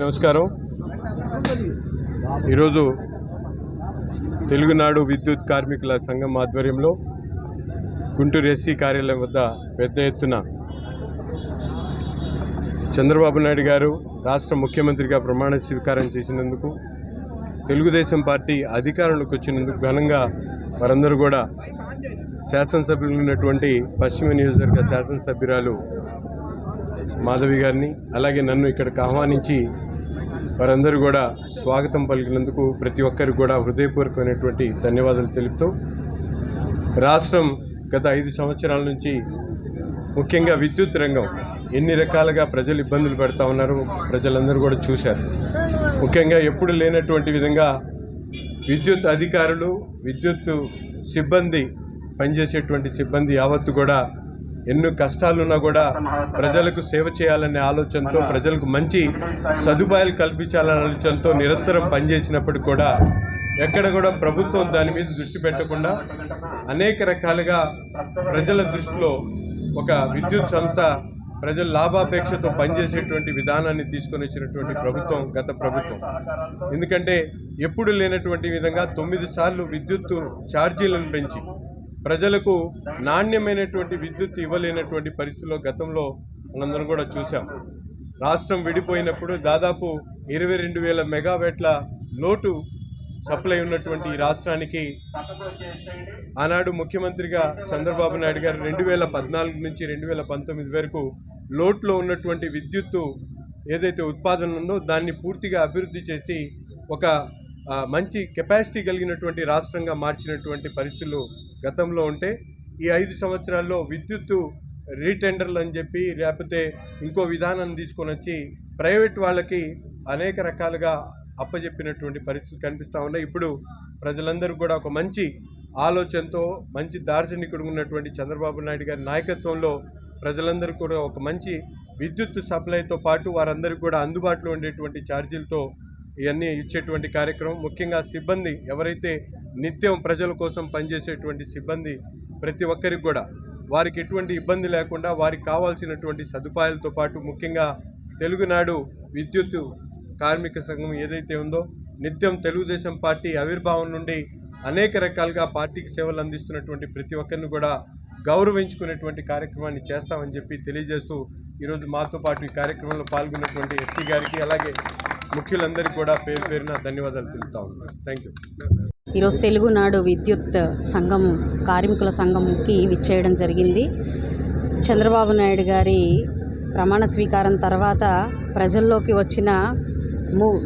నమస్కారం. ఈరోజు తెలుగునాడు విద్యుత్ కార్మికుల సంఘం ఆధ్వర్యంలో గుంటూరు ఎస్సీ కార్యాలయం వద్ద పెద్ద ఎత్తున చంద్రబాబు నాయుడు గారు రాష్ట్ర ముఖ్యమంత్రిగా ప్రమాణ స్వీకారం చేసినందుకు తెలుగుదేశం పార్టీ అధికారంలోకి వచ్చినందుకు ఘనంగా వారందరూ కూడా శాసనసభ్యులు ఉన్నటువంటి పశ్చిమ నియోజకవర్గ శాసనసభ్యురాలు మాధవి గారిని అలాగే నన్ను ఇక్కడికి ఆహ్వానించి వారందరూ కూడా స్వాగతం పలికినందుకు ప్రతి ఒక్కరికి కూడా హృదయపూర్వకమైనటువంటి ధన్యవాదాలు తెలుపుతూ రాష్ట్రం గత ఐదు సంవత్సరాల నుంచి ముఖ్యంగా విద్యుత్ రంగం ఎన్ని రకాలుగా ప్రజలు ఇబ్బందులు పెడతా ఉన్నారు ప్రజలందరూ కూడా చూశారు. ముఖ్యంగా ఎప్పుడు లేనటువంటి విధంగా విద్యుత్ అధికారులు విద్యుత్ సిబ్బంది పనిచేసేటువంటి సిబ్బంది యావత్తు కూడా ఎన్నో కష్టాలున్నా కూడా ప్రజలకు సేవ చేయాలనే ఆలోచనతో ప్రజలకు మంచి సదుపాయాలు కల్పించాలనే ఆలోచనతో నిరంతరం పనిచేసినప్పటికి కూడా ఎక్కడ కూడా ప్రభుత్వం దాని మీద దృష్టి పెట్టకుండా అనేక రకాలుగా ప్రజల దృష్టిలో ఒక విద్యుత్ సంస్థ ప్రజల లాభాపేక్షతో పనిచేసేటువంటి విధానాన్ని తీసుకొని వచ్చినటువంటి ప్రభుత్వం గత ప్రభుత్వం. ఎందుకంటే ఎప్పుడు లేనటువంటి విధంగా తొమ్మిది సార్లు విద్యుత్ ఛార్జీలను పెంచి ప్రజలకు నాణ్యమైనటువంటి విద్యుత్ ఇవ్వలేనటువంటి పరిస్థితుల్లో గతంలో మనందరం కూడా చూసాం రాష్ట్రం విడిపోయినప్పుడు దాదాపు ఇరవై రెండు వేల మెగావాట్ల లోటు సప్లై ఉన్నటువంటి ఈ రాష్ట్రానికి ఆనాడు ముఖ్యమంత్రిగా చంద్రబాబు నాయుడు గారు రెండు వేల పద్నాలుగు నుంచి రెండు వేల పంతొమ్మిది వరకు లోట్లో ఉన్నటువంటి విద్యుత్తు ఏదైతే ఉత్పాదన ఉందో దాన్ని పూర్తిగా అభివృద్ధి చేసి ఒక మంచి కెపాసిటీ కలిగినటువంటి రాష్ట్రంగా మార్చినటువంటి పరిస్థితులు గతంలో ఉంటే ఈ ఐదు సంవత్సరాల్లో విద్యుత్తు రీటెండర్లు అని చెప్పి లేకపోతే ఇంకో విధానం తీసుకొని వచ్చి ప్రైవేట్ వాళ్ళకి అనేక రకాలుగా అప్పజెప్పినటువంటి పరిస్థితులు కనిపిస్తూ ఉన్నాయి. ఇప్పుడు ప్రజలందరూ కూడా ఒక మంచి ఆలోచనతో మంచి దార్శనికుడు ఉన్నటువంటి చంద్రబాబు నాయుడు గారి నాయకత్వంలో ప్రజలందరూ కూడా ఒక మంచి విద్యుత్ సప్లైతో పాటు వారందరికీ కూడా అందుబాటులో ఉండేటువంటి ఛార్జీలతో ఇవన్నీ ఇచ్చేటువంటి కార్యక్రమం. ముఖ్యంగా సిబ్బంది ఎవరైతే నిత్యం ప్రజల కోసం పనిచేసేటువంటి సిబ్బంది ప్రతి ఒక్కరికి కూడా వారికి ఎటువంటి ఇబ్బంది లేకుండా వారికి కావాల్సినటువంటి సదుపాయాలతో పాటు ముఖ్యంగా తెలుగునాడు విద్యుత్ కార్మిక సంఘం ఏదైతే ఉందో నిత్యం తెలుగుదేశం పార్టీ ఆవిర్భావం నుండి అనేక రకాలుగా పార్టీకి సేవలు అందిస్తున్నటువంటి ప్రతి ఒక్కరిని కూడా గౌరవించుకునేటువంటి కార్యక్రమాన్ని చేస్తామని చెప్పి తెలియజేస్తూ ఈరోజు మాతో పాటు ఈ కార్యక్రమంలో పాల్గొన్నటువంటి ఎస్సీ గారికి అలాగే ముఖ్యులందరికీ కూడా పేరు పేరున ధన్యవాదాలు తెలుపుతా ఉన్నాను. థ్యాంక్ యూ ఈరోజు తెలుగునాడు విద్యుత్ సంఘం కార్మికుల సంఘంకి విచ్చేయడం జరిగింది. చంద్రబాబు నాయుడు గారి ప్రమాణ స్వీకారం తర్వాత ప్రజల్లోకి వచ్చిన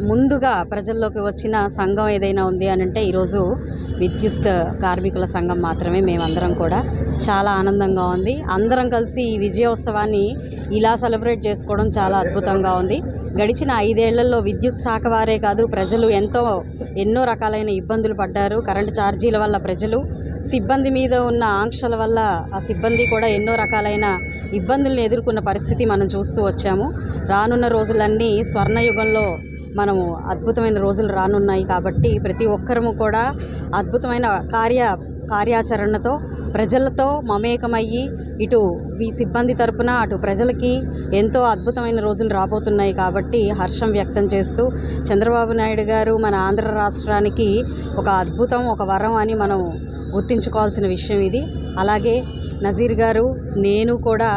ముందుగా ప్రజల్లోకి వచ్చిన సంఘం ఏదైనా ఉంది అని అంటే ఈరోజు విద్యుత్ కార్మికుల సంఘం మాత్రమే. మేమందరం కూడా చాలా ఆనందంగా ఉంది. అందరం కలిసి ఈ విజయోత్సవాన్ని ఇలా సెలబ్రేట్ చేసుకోవడం చాలా అద్భుతంగా ఉంది. గడిచిన ఐదేళ్ళలో విద్యుత్ శాఖ వారే కాదు ప్రజలు ఎంతో ఎన్నో రకాలైన ఇబ్బందులు పడ్డారు. కరెంటు ఛార్జీల వల్ల ప్రజలు సిబ్బంది మీద ఉన్న ఆంక్షల వల్ల ఆ సిబ్బంది కూడా ఎన్నో రకాలైన ఇబ్బందులను ఎదుర్కొన్న పరిస్థితి మనం చూస్తూ వచ్చాము. రానున్న రోజులన్నీ స్వర్ణయుగంలో మనము అద్భుతమైన రోజులు రానున్నాయి కాబట్టి ప్రతి ఒక్కరము కూడా అద్భుతమైన కార్య కార్యాచరణతో ప్రజలతో మమేకమయ్యి ఇటు ఈ సిబ్బంది తరపున అటు ప్రజలకి ఎంతో అద్భుతమైన రోజులు రాబోతున్నాయి కాబట్టి హర్షం వ్యక్తం చేస్తూ చంద్రబాబు నాయుడు గారు మన ఆంధ్ర రాష్ట్రానికి ఒక అద్భుతం ఒక వరం అని మనం గుర్తించుకోవాల్సిన విషయం ఇది. అలాగే నజీర్ గారు నేను కూడా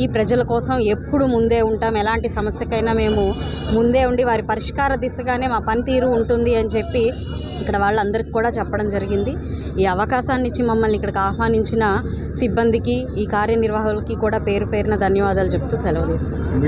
ఈ ప్రజల కోసం ఎప్పుడు ముందే ఉంటాం. ఎలాంటి సమస్యకైనా మేము ముందే ఉండి వారి పరిష్కార దిశగానే మా పనితీరు ఉంటుంది అని చెప్పి ఇక్కడ వాళ్ళందరికీ కూడా చెప్పడం జరిగింది. ఈ అవకాశాన్ని ఇచ్చి మమ్మల్ని ఇక్కడికి ఆహ్వానించిన సిబ్బందికి ఈ కార్యనిర్వాహకులకి కూడా పేరు పేరున ధన్యవాదాలు చెప్తూ సెలవు తీసుకుంటాం